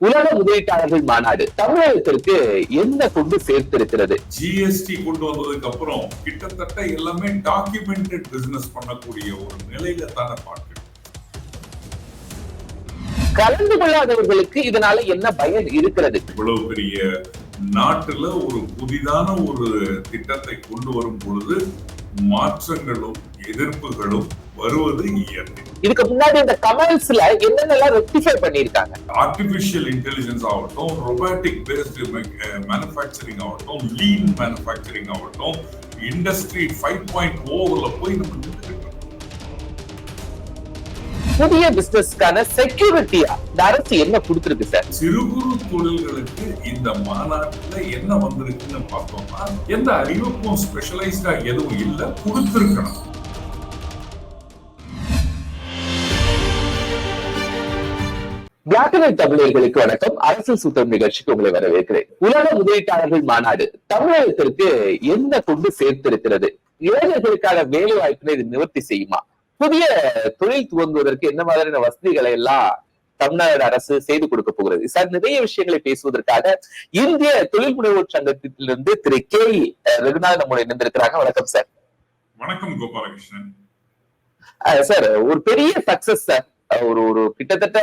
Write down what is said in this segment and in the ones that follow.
உலக முதலீட்டாளர்கள் மாநாடு தமிழகத்திற்கு என்ன கொண்டு சேர்த்திருக்கிறது? ஜிஎஸ்டி கொண்டு வந்ததுக்கு அப்புறம் கிட்டத்தட்ட எல்லாமே டாக்குமெண்டட் பிசினஸ் பண்ணக்கூடிய ஒரு நிலையில தானே பார்க்கிறோம் கலந்து கொள்ளாதவர்களுக்கு இதனால என்ன பயன் இருக்கிறது? இவ்வளவு பெரிய நாட்டுல ஒரு புதிதான ஒரு திட்டத்தை கொண்டு வரும் பொழுது மாற்றங்களும் எதிர்ப்புகளும் வருவது இயற்கை. இதுக்கு முன்னாடி இந்த கமெண்ட்ஸ்ல என்னென்னலாம் ரெக்டிஃபை பண்ணிருக்காங்க ஆர்டிபிஷியல் இன்டெலிஜென்ஸ் ஆகட்டும் ரொபாட்டிக் பேஸ்டு மேனுஃபேக்சரிங் ஆகட்டும் லீன் மேனுஃபேக்சரிங் ஆகட்டும் இண்டஸ்ட்ரி ஃபைவ் பாயிண்ட் ஓவர்ல போய் நம்ம. புதிய பிசினஸ்க்கான செக்யூரிட்டியா இந்த அரசு என்ன கொடுத்திருக்கு சார்? சிறு குறு தொழில்களுக்கு இந்த மாநாட்டுல என்ன வந்திருக்குன்னு பார்த்தோம்னா எந்த அறிவிப்பும் ஸ்பெஷலைஸ்டா எதுவும் இல்ல கொடுத்திருக்கணும். ஒயிட் தமிழர்களுக்கு வணக்கம். அரசியல் சூத்திரம் நிகழ்ச்சிக்கு உங்களை வரவேற்கிறேன். உலக முதலீட்டாளர்கள் மாநாடு தமிழகத்திற்கு என்ன கொண்டு சேர்த்திருக்கிறது? இளைஞர்களுக்கான வேலை வாய்ப்பினை இது நிவர்த்தி செய்யுமா? புதிய தொழில் துவங்குவதற்கு என்ன மாதிரியான வசதிகளை எல்லாம் தமிழ்நாடு அரசு செய்து கொடுக்க போகிறது? சார் நிறைய விஷயங்களை பேசுவதற்காக இந்திய தொழில் முனைவோர் சங்கத்திலிருந்து திரு கே ரகுநாத் நம்முடைய இணைந்திருக்கிறாங்க. வணக்கம் சார். வணக்கம் கோபாலகிருஷ்ணன். சார் ஒரு பெரிய சக்சஸ் சார். ஒரு ஒரு கிட்டத்தட்ட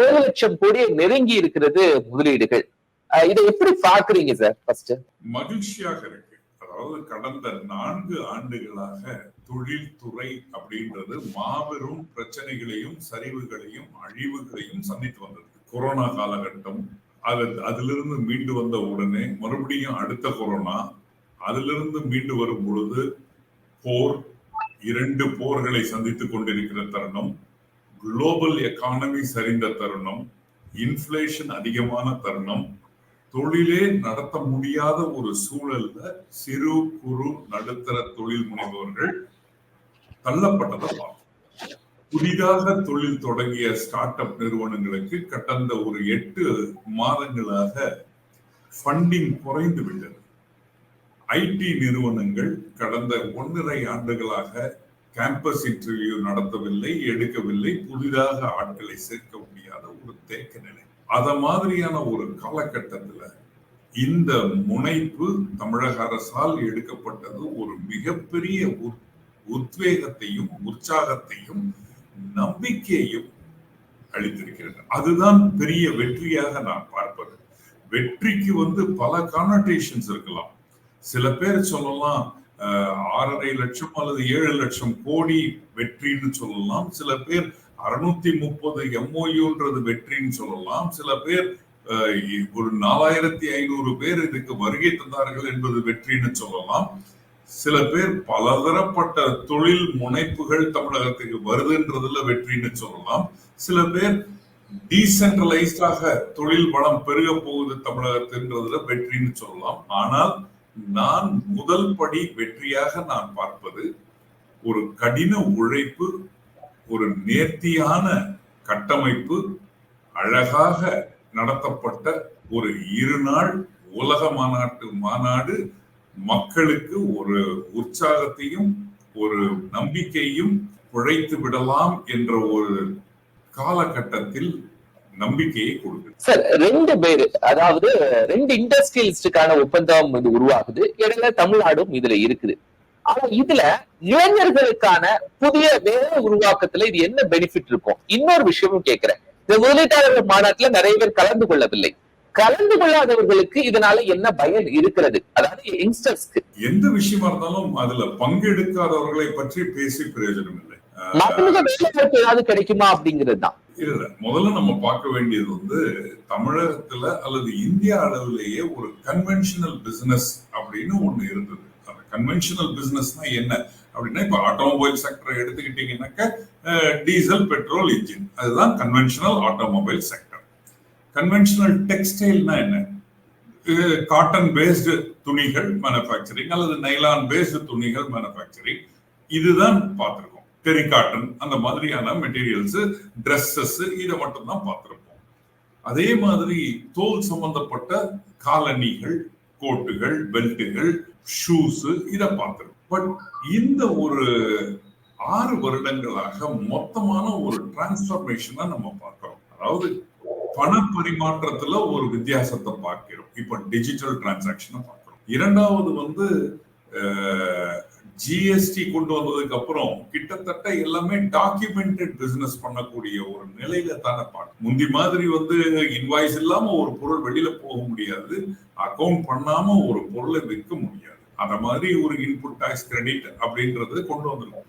ஏழு லட்சம் கோடியை நெருங்கி இருக்கிறது முதலீடுகள். இதை எப்படி பாக்குறீங்க சார் ஃபர்ஸ்ட் மகிழ்ச்சியாக இருக்கு. அதாவது கடந்த நான்கு ஆண்டுகளாக தொழில்துறை அப்படின்றது மாபெரும் பிரச்சனைகளையும் சரிவுகளையும் அழிவுகளையும் சந்தித்து வந்தது. கொரோனா காலகட்டம் அது அதிலிருந்து மீண்டு வந்த உடனே மறுபடியும் அடுத்த கொரோனா அதிலிருந்து மீண்டு வரும் பொழுது போர் இரண்டு போர்களை சந்தித்துக் கொண்டிருக்கிற தருணம் குளோபல் எக்கானமி சரிந்த தருணம் இன்ஃப்ளேஷன் அதிகமான தருணம் தொழிலே நடத்த முடியாத ஒரு சூழல்ல சிறு குறு நடுத்தர தொழில் முனைவோர்கள் தள்ளப்பட்டதை பார்த்தோம். புதிதாக தொழில் தொடங்கிய ஸ்டார்ட் அப் நிறுவனங்களுக்கு கடந்த ஒரு எட்டு மாதங்களாக ஃபண்டிங் குறைந்து விட்டது. ஐடி நிறுவனங்கள் கடந்த ஒன்றரை ஆண்டுகளாக கேம்பஸ் இன்டர்வியூ நடத்தவில்லை எடுக்கவில்லை புதிதாக ஆட்களை சேர்க்க முடியாத ஒரு தேக்க நிலை. அத மாதிரியான ஒரு காலகட்டத்துல இந்த முனைப்பு தமிழக அரசால் எடுக்கப்பட்டது ஒரு மிகப்பெரிய உத்- உத்வேகத்தையும் உற்சாகத்தையும் நம்பிக்கையையும் அளித்திருக்கிறது. அதுதான் பெரிய வெற்றியாக நான் பார்ப்பது. வெற்றிக்கு வந்து பல கானோட்டேஷன்ஸ் இருக்கலாம். சில பேர் சொல்லலாம் ஆறரை லட்சம் அல்லது ஏழு லட்சம் கோடி வெற்றின்னு சொல்லலாம். சில பேர் அறுநூத்தி முப்பது எம்ஓயுன்றது வெற்றின்னு சொல்லலாம். சில பேர் ஒரு நாலாயிரத்தி ஐநூறு பேர் இதுக்கு வருகை தந்தார்கள் என்பது வெற்றின்னு சொல்லலாம். சில பேர் பலதரப்பட்ட தொழில் முனைப்புகள் தமிழகத்துக்கு வருதுன்றதுல வெற்றின்னு சொல்லலாம். சில பேர் டீசென்ட்ரலைஸ்டாக தொழில் வளம் பெருக போகுது தமிழகத்துன்றதுல வெற்றின்னு சொல்லலாம். ஆனால் நான் முதல் படி வெற்றியாக நான் பார்ப்பது ஒரு கடின உழைப்பு ஒரு நேர்த்தியான கட்டமைப்பு அழகாக நடத்தப்பட்ட ஒரு இரு நாள் உலக மாநாட்டு மாநாடு மக்களுக்கு ஒரு உற்சாகத்தையும் ஒரு நம்பிக்கையும் குழைத்து விடலாம் என்ற ஒரு காலகட்டத்தில் நம்பிக்கையை கொடுக்குது. சார் ரெண்டு பேரு அதாவது ரெண்டு இண்டஸ்ட்ரியலிஸ்டுக்கான ஒப்பந்தம் இது உருவாகுது. இடையில தமிழ்நாடும் இதுல இருக்குது. ஆனா இதுல இளைஞர்களுக்கான புதிய வேலை உருவாக்கத்துல இது என்ன பெனிஃபிட் இருக்கும்? இன்னொரு விஷயமும் கேட்கிறேன். இந்த முதலீட்டாளர்கள் மாநாட்டுல நிறைய பேர் கலந்து கொள்ளவில்லை. கலந்து கொள்ளாதவர்களுக்கு இதனால என்ன பயன் இருக்கிறது? அதாவது யங்ஸ்டர்ஸ்க்கு எந்த விஷயமா இருந்தாலும் அதுல பங்கெடுக்காதவர்களை பற்றி பேசி பிரயோஜனம் இல்லை. அஹ், வேலைவாய்ப்பு ஏதாவது கிடைக்குமா அப்படிங்கிறது தான். இல்ல முதல்ல நம்ம பார்க்க வேண்டியது வந்து தமிழகத்துல அல்லது இந்திய அளவிலேயே ஒரு கன்வென்ஷனல் பிசினஸ் அப்படின்னு ஒண்ணு இருந்தது. அந்த கன்வென்ஷனல் பிசினஸ்னா என்ன? அப்படின்னா இப்ப ஆட்டோமொபைல் செக்டரை எடுத்துக்கிட்டீங்கன்னாக்க டீசல் பெட்ரோல் இன்ஜின் அதுதான் கன்வென்ஷனல் ஆட்டோமொபைல் செக்டர் கன்வென்ஷனல் டெக்ஸ்டைல்னா என்ன? காட்டன் பேஸ்டு துணிகள் மேனுஃபேக்சரிங் அல்லது நைலான் பேஸ்டு துணிகள் மேனுஃபேக்சரிங் இதுதான் பார்த்துருக்கோம். டெரிகாட்டன் அந்த மாதிரியான மெட்டீரியல்ஸ் ட்ரெஸ்ஸஸ் இதை மட்டும் தான் அதே மாதிரி தோல் சம்பந்தப்பட்ட காலணிகள் கோட்டுகள் பெல்ட்டுகள் ஷூஸ் இதை பார்த்துருப்போம். பட் இந்த ஒரு ஆறு வருடங்களாக மொத்தமான ஒரு டிரான்ஸ்ஃபர்மேஷனை நம்ம பார்க்கிறோம். அதாவது பண பரிமாற்றத்துல ஒரு வித்தியாசத்தை பார்க்கிறோம். இப்ப டிஜிட்டல் டிரான்சாக்ஷனை பார்க்கிறோம். இரண்டாவது வந்து ஜிஎஸ்டி கொண்டு வந்ததுக்கு அப்புறம் கிட்டத்தட்ட எல்லாமே டாக்குமெண்டட் பிசினஸ் பண்ணக்கூடிய ஒரு நிலையில தானே பார்க்க முந்தி மாதிரி வந்து இன்வாய்ஸ் இல்லாம ஒரு பொருள் வெளியில போக முடியாது. அக்கவுண்ட் பண்ணாம ஒரு பொருளை விற்க முடியாது. அந்த மாதிரி ஒரு இன்புட் டாக்ஸ் கிரெடிட் அப்படின்றது கொண்டு வந்துடும்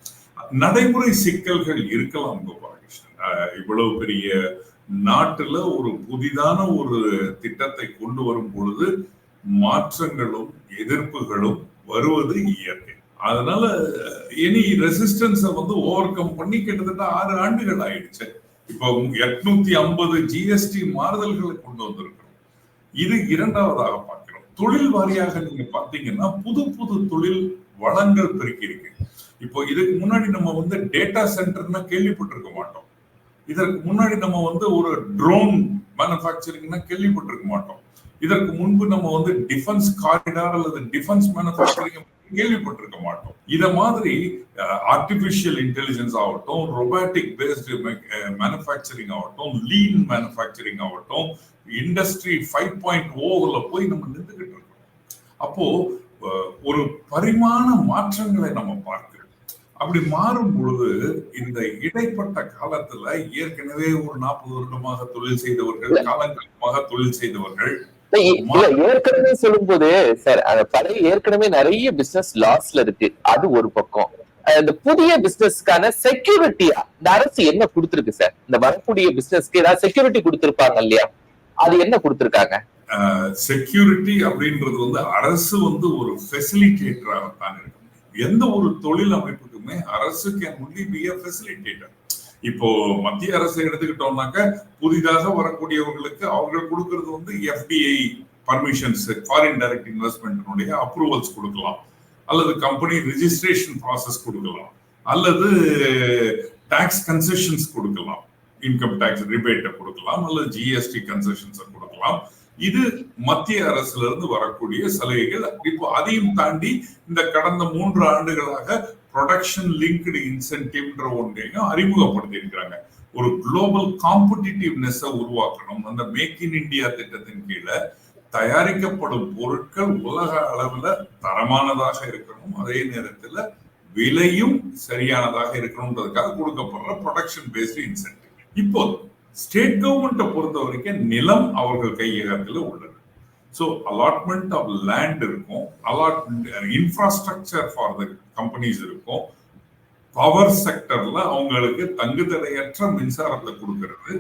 நடைமுறை சிக்கல்கள் இருக்கலாம் கோபாலகிருஷ்ணன். இவ்வளவு பெரிய நாட்டுல ஒரு புதிதான ஒரு திட்டத்தை கொண்டு வரும் பொழுது மாற்றங்களும் எதிர்ப்புகளும் வருவது இயற்கை. அதனால எனி ரெசிஸ்டன்ஸை வந்து ஓவர் கம் பண்ணி கிட்டத்தட்ட ஆறு ஆண்டுகள் ஆயிடுச்சு. இப்போ எட்நூத்தி ஐம்பது ஜிஎஸ்டி மாறுதல்களை கொண்டு வந்திருக்கிறோம். இது இரண்டாவதாக பார்க்கிறோம். தொழில் வாரியாக நீங்க பாத்தீங்கன்னா புது புது தொழில் வளங்கள் பெருக்கி இருக்கு இப்போ இதுக்கு முன்னாடி நம்ம வந்து டேட்டா சென்டர்னா கேள்விப்பட்டிருக்க மாட்டோம். இதற்கு முன்னாடி நம்ம வந்து ஒரு ட்ரோன் மேனுஃபேக்சரிங்னா கேள்விப்பட்டிருக்க மாட்டோம். இதற்கு முன்பு நம்ம வந்து டிஃபென்ஸ் காரிடார் அல்லது டிஃபென்ஸ் மேனுஃபேக்சரிங் கேள்விப்பட்டிருக்க மாட்டோம். இத மாதிரி ஆர்டிபிஷியல் இன்டெலிஜென்ஸ் ஆகட்டும் ரொபாட்டிக் பேஸ்டு மேனுஃபேக்சரிங் ஆகட்டும் லீன் மேனுஃபேக்சரிங் ஆகட்டும் இண்டஸ்ட்ரி ஃபைவ் பாயிண்ட் ஓவர்ல போய் நம்ம நின்றுகிட்டு இருக்கோம். அப்போ ஒரு பரிமாண மாற்றங்களை நம்ம பார்க்கிறோம். அப்படி மாறும் பொழுது இந்த இடைப்பட்ட காலத்துல ஏற்கனவே ஒரு நாற்பது வருடமாக தொழில் செய்தவர்கள் காலங்காலமாக தொழில் செய்தவர்கள் ஏற்கனவே சொல்லும் போது சார் அந்த பழைய ஏற்கனவே நிறைய பிசினஸ் லாஸ்ல இருக்கு. அது ஒரு பக்கம். இந்த புதிய பிசினஸ்க்கான செக்யூரிட்டியா இந்த அரசு என்ன கொடுத்திருக்கு சார் இந்த வரக்கூடிய பிசினஸ்க்கு ஏதாவது செக்யூரிட்டி கொடுத்திருப்பாங்க இல்லையா? அது என்ன கொடுத்திருக்காங்க? செக்யூரிட்டி அப்படின்றது வந்து அரசு வந்து ஒரு ஃபெசிலிட்டேட்டராக தான் இருக்கு. எந்த ஒரு தொழில் அமைப்புக்குமே அரசு can only be a facilitator இப்போ மத்திய அரசு எடுத்துக்கிட்டோம்னாக்க புதிதாக வரக்கூடியவர்களுக்கு அவர்கள் கொடுக்கறது வந்து எஃப்டிஐ பர்மிஷன்ஸ் ஃபாரின் டைரக்ட் இன்வெஸ்ட்மெண்ட்னுடைய அப்ரூவல்ஸ் கொடுக்கலாம். அல்லது கம்பெனி ரிஜிஸ்ட்ரேஷன் ப்ராசஸ் கொடுக்கலாம். அல்லது டாக்ஸ் கன்செஷன்ஸ் கொடுக்கலாம். இன்கம் டாக்ஸ் ரிபேட்டை கொடுக்கலாம். அல்லது ஜிஎஸ்டி கன்செஷன்ஸை கொடுக்கலாம். இது மத்திய அரசுல இருந்து வரக்கூடிய சலுகைகள். இப்போ அதையும் தாண்டி இந்த கடந்த மூன்று ஆண்டுகளாக ப்ரொடக்ஷன் லிங்க்டு இன்சென்டிவ்ன்ற ஒன்றையும் அறிமுகப்படுத்தி இருக்கிறாங்க ஒரு குளோபல் காம்படிட்டிவ்னஸ் உருவாக்கணும். அந்த மேக் இன் இந்தியா திட்டத்தின் கீழே தயாரிக்கப்படும் பொருட்கள் உலக அளவுல தரமானதாக இருக்கணும். அதே நேரத்துல விலையும் சரியானதாக இருக்கணும்ன்றதுக்காக கொடுக்கப்படுற ப்ரொடக்ஷன் பேஸ்டு இன்சென்டிவ் இப்போ ஸ்டேட் கவர்மெண்ட்டை பொறுத்த வரைக்கும் நிலம் அவர்கள் கையகத்தில் உள்ளது. ஸோ அலாட்மெண்ட் ஆஃப் லேண்ட் இருக்கும். Allotment infrastructure for the companies இருக்கும். பவர் செக்டர்ல அவங்களுக்கு தங்குதடையற்ற மின்சாரத்தை கொடுக்கறது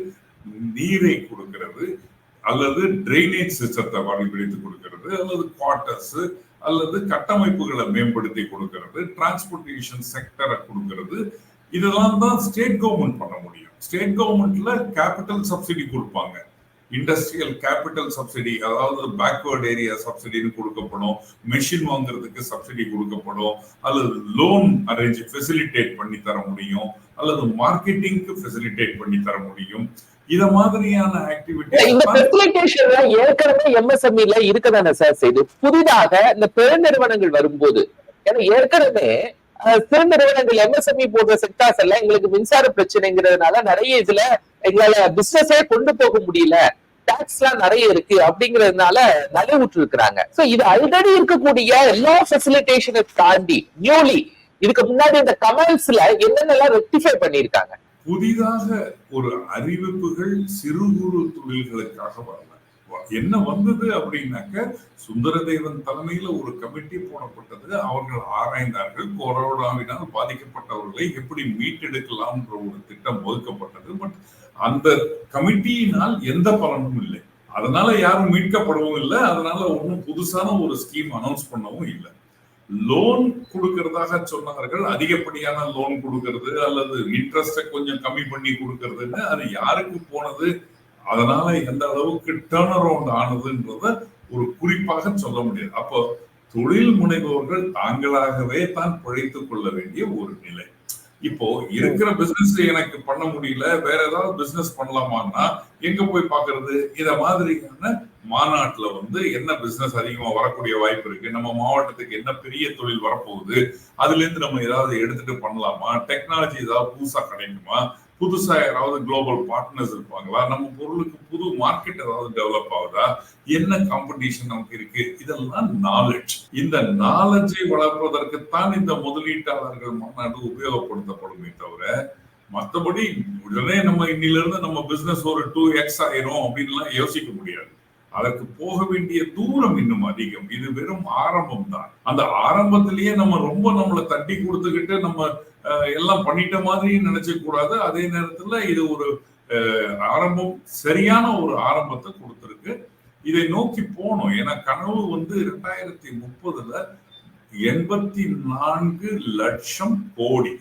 நீரை கொடுக்கறது அல்லது ட்ரைனேஜ் சிஸ்டத்தை வழிபடுத்தி கொடுக்கறது அல்லது குவார்டர்ஸ் அல்லது கட்டமைப்புகளை மேம்படுத்தி கொடுக்கறது டிரான்ஸ்போர்டேஷன் செக்டரை கொடுக்கறது. இதெல்லாம் தான் ஸ்டேட் கவர்மெண்ட் பண்ண முடியும். ஸ்டேட் கவர்மெண்ட்ல கேபிட்டல் சப்சிடி கொடுப்பாங்க. இண்டஸ்ட்ரியல் கேபிட்டல் சப்சிடி அதாவது பேக்வேர்ட் ஏரியா சப்சிடின்னு கொடுக்கப்படும். மெஷின் வாங்குறதுக்கு சப்சிடி கொடுக்கப்படும். அல்லது லோன் அரேஞ்ச் ஃபெசிலிட்டேட் பண்ணி தர முடியும். அல்லது மார்க்கெட்டிங்க்கு ஃபெசிலிட்டேட் பண்ணி தர முடியும். இத மாதிரியான ஆக்டிவிட்டி இந்த ஃபெசிலிட்டேஷன்ல ஏற்கனவே எம்எஸ்எம்இல இருக்கதானே சார் செய்து. புதிதாக இந்த பெருநிறுவனங்கள் வரும்போது ஏன்னா ஏற்கனவே சிறு நிறுவனங்கள் எம்எஸ்எம்இ போன்ற செக்டார்ஸ் எல்லாம் எங்களுக்கு மின்சார பிரச்சனைங்கிறதுனால நிறைய இதுல எங்களால பிசினஸே கொண்டு போக முடியல. டேக்ஸ் எல்லாம் நிறைய இருக்கு அப்படிங்கறதுனால நலிவுற்று இருக்கிறாங்க சோ இது ஆல்ரெடி இருக்கக்கூடிய எல்லா ஃபெசிலிட்டேஷனை தாண்டி நியூலி இதுக்கு முன்னாடி இந்த கமெண்ட்ஸ்ல என்னென்னலாம் ரெக்டிஃபை பண்ணிருக்காங்க புதிதாக ஒரு அறிவிப்புகள் சிறு குறு தொழில்களுக்காக வரல. என்ன வந்தது அப்படின்னாக்க சுந்தரதேவன் தலைமையில ஒரு கமிட்டி போடப்பட்டது. அவர்கள் ஆராய்ந்தார்கள். கொரோனாவினால் பாதிக்கப்பட்டவர்களை எப்படி மீட்டெடுக்கலாம்ன்ற ஒரு திட்டம் ஒதுக்கப்பட்டது பட் அந்த கமிட்டியினால் எந்த பலனும் இல்லை. அதனால யாரும் மீட்கப்படவும் இல்லை. அதனால ஒன்றும் புதுசான ஒரு ஸ்கீம் அனௌன்ஸ் பண்ணவும் இல்லை. லோன் கொடுக்கறதாக சொன்னார்கள். அதிகப்படியான லோன் கொடுக்கறது அல்லது இன்ட்ரெஸ்ட கொஞ்சம் கம்மி பண்ணி கொடுக்கறதுன்னு அது யாருக்கு போனது? அதனால எந்த அளவுக்கு டேர்ன் அரவுண்ட் ஆனதுன்றத ஒரு குறிப்பாக சொல்ல முடியாது. அப்போ தொழில் முனைவோர்கள் தாங்களாகவே தான் பிழைத்துக் கொள்ள வேண்டிய ஒரு நிலை. இப்போ இருக்கிற பிசினஸ் எனக்கு பண்ண முடியல வேற ஏதாவது பிசினஸ் பண்ணலாமான்னா எங்க போய் பாக்குறது இத மாதிரியான மாநாட்டுல வந்து என்ன பிசினஸ் அதிகமா வரக்கூடிய வாய்ப்பு இருக்கு? நம்ம மாவட்டத்துக்கு என்ன பெரிய தொழில் வரப்போகுது? அதுல இருந்து நம்ம ஏதாவது எடுத்துட்டு பண்ணலாமா? டெக்னாலஜி ஏதாவது புதுசா கிடைக்குமா? புதுசா யாராவது குளோபல் பார்ட்னர்ஸ் இருப்பாங்களா? நம்ம பொருளுக்கு புது மார்க்கெட் ஏதாவது டெவலப் ஆகுதா? என்ன காம்படிஷன் நமக்கு இருக்கு? இதெல்லாம் நாலேஜ் இந்த நாலேஜை வளர்ப்பதற்குத்தான் இந்த முதலீட்டாளர்கள் மாநாடு உபயோகப்படுத்தப்படுமே தவிர மற்றபடி உடனே நம்ம இன்னிலிருந்து நம்ம பிசினஸ் ஒரு டூ எக்ஸ் ஆயிரும் அப்படின்லாம் யோசிக்க முடியாது. அதற்கு போக வேண்டிய தூரம் இன்னும் அதிகம். இது வெறும் ஆரம்பம் தான். அந்த ஆரம்பத்திலேயே நம்ம ரொம்ப நம்மளை தட்டி கொடுத்துக்கிட்டு நம்ம எல்லாம் பண்ணிட்ட மாதிரி நினைச்ச கூடாது. அதே நேரத்துல இது ஒரு ஆரம்பம் சரியான ஒரு ஆரம்பத்தை கொடுத்துருக்கு. இதை நோக்கி போனோம். ஏன்னா கனவு வந்து ரெண்டாயிரத்தி முப்பதுல எண்பத்தி நான்கு லட்சம் கோடி.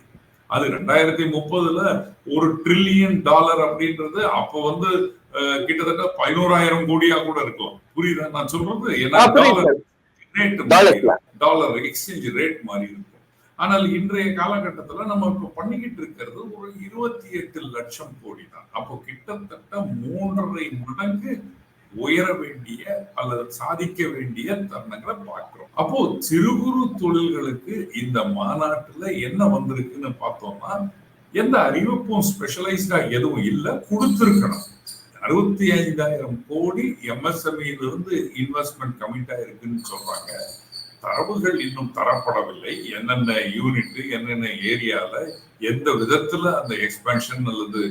அது ரெண்டாயிரத்தி முப்பதுல ஒரு ட்ரில்லியன் டாலர் அப்படின்றது அப்ப வந்து கிட்டத்தட்ட பதினோராயிரம் கோடியா கூட இருக்கலாம். புரியுதா? நான் சொல்றது ஏன்னா. டாலர் எக்ஸ்சேஞ்ச் ரேட் மாதிரி இருக்கும். ஆனால் இன்றைய காலகட்டத்துல நம்ம இப்ப பண்ணிக்கிட்டு இருக்கிறது ஒரு இருபத்தி எட்டு லட்சம் கோடி தான். அப்போ கிட்டத்தட்ட மூன்றரை மடங்கு உயர வேண்டிய அல்லது சாதிக்க வேண்டிய தருணங்களை பார்க்கிறோம். அப்போ சிறு குறு தொழில்களுக்கு இந்த மாநாட்டுல என்ன வந்திருக்குன்னு பார்த்தோம்னா எந்த அறிவிப்பும் ஸ்பெஷலைஸ்டா எதுவும் இல்லை கொடுத்திருக்கணும். அறுபத்தி ஐந்தாயிரம் கோடி எம்எஸ்எம்இல இருந்து இன்வெஸ்ட்மெண்ட் கமிட் ஆயிருக்குன்னு சொல்றாங்க. தரவுகள் இன்னும் தரப்படவில்லை. என்னென்ன யூனிட் என்னென்ன ஏரியால எந்த விதத்துல அந்த எக்ஸ்பென்ஷன் அல்லது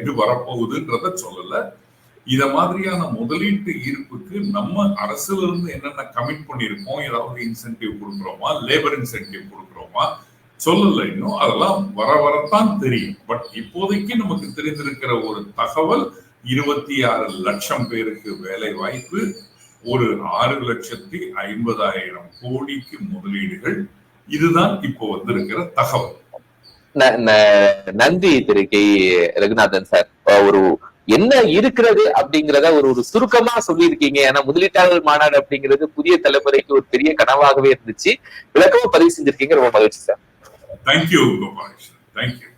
இது வரப்போகுதுன்றத சொல்லல. இத மாதிரியான முதலீட்டு ஈர்ப்புக்கு நம்ம அரசுல இருந்து என்னென்ன கமிட் பண்ணியிருக்கோம்? ஏதாவது இன்சென்டிவ் கொடுக்குறோமா? லேபர் இன்சென்டிவ் கொடுக்குறோமா? சொல்லல இன்னும். அதெல்லாம் வர வரத்தான் தெரியும். பட் இப்போதைக்கு நமக்கு தெரிந்திருக்கிற ஒரு தகவல் இருபத்தி ஆறு லட்சம் பேருக்கு வேலை வாய்ப்பு ஒரு ஆறு லட்சத்தி ஐம்பதாயிரம் கோடிக்கு முதலீடுகள். இதுதான் இப்போ வந்திருக்கிற தகவல். நன்றி திரு கே. ரகுநாதன் சார். ஒரு என்ன இருக்கிறது அப்படிங்கறத ஒரு ஒரு சுருக்கமா சொல்லியிருக்கீங்க. ஏன்னா முதலீட்டாளர் மாநாடு அப்படிங்கிறது புதிய தலைமுறைக்கு ஒரு பெரிய கனவாகவே இருந்துச்சு. விளக்கமா பதிவு செஞ்சிருக்கீங்க. ரொம்ப மகிழ்ச்சி சார். தேங்க்யூ கோபாலகிருஷ்ணன். தேங்க்யூ